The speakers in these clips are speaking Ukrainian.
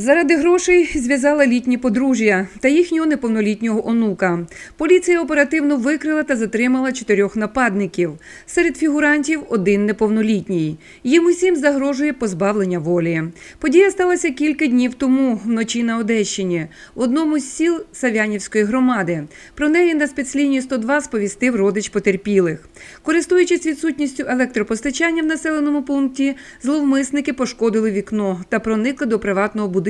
Заради грошей зв'язала літні подружжя та їхнього неповнолітнього онука. Поліція оперативно викрила та затримала чотирьох нападників. Серед фігурантів один неповнолітній. Їм усім загрожує позбавлення волі. Подія сталася кілька днів тому вночі на Одещині, в одному з сіл Савянівської громади. Про неї на спецлінії 102 сповістив родич потерпілих. Користуючись відсутністю електропостачання в населеному пункті, зловмисники пошкодили вікно та проникли до приватного будинку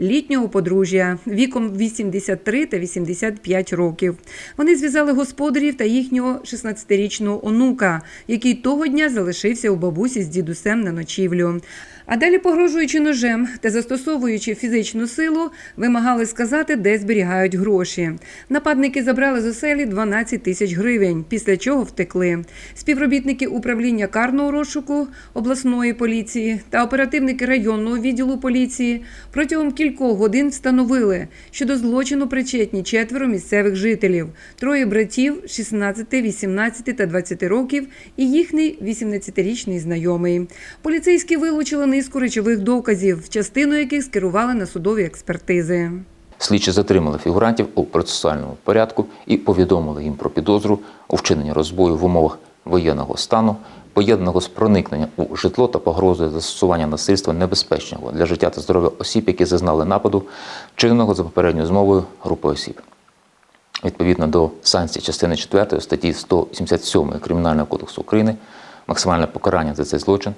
літнього подружжя віком 83 та 85 років. Вони зв'язали господарів та їхнього 16-річного онука, який того дня залишився у бабусі з дідусем на ночівлю. А далі, погрожуючи ножем та застосовуючи фізичну силу, вимагали сказати, де зберігають гроші. Нападники забрали з оселі 12 тисяч гривень, після чого втекли. Співробітники управління карного розшуку обласної поліції та оперативники районного відділу поліції протягом кількох годин встановили, що до злочину причетні четверо місцевих жителів, троє братів 16, 18 та 20 років і їхній 18-річний знайомий. Поліцейські вилучили низку речових доказів, частину яких скерували на судові експертизи. Слідчі затримали фігурантів у процесуальному порядку і повідомили їм про підозру у вчиненні розбою в умовах воєнного стану, поєднаного з проникненням у житло та погрозою застосування насильства небезпечного для життя та здоров'я осіб, які зазнали нападу, вчиненого за попередньою змовою групи осіб. Відповідно до санкцій частини 4 статті 177 Кримінального кодексу України, максимальне покарання за цей злочин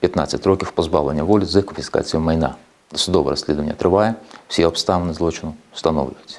15 років позбавлення волі з конфіскацією майна. Досудове розслідування триває, всі обставини злочину встановлюються.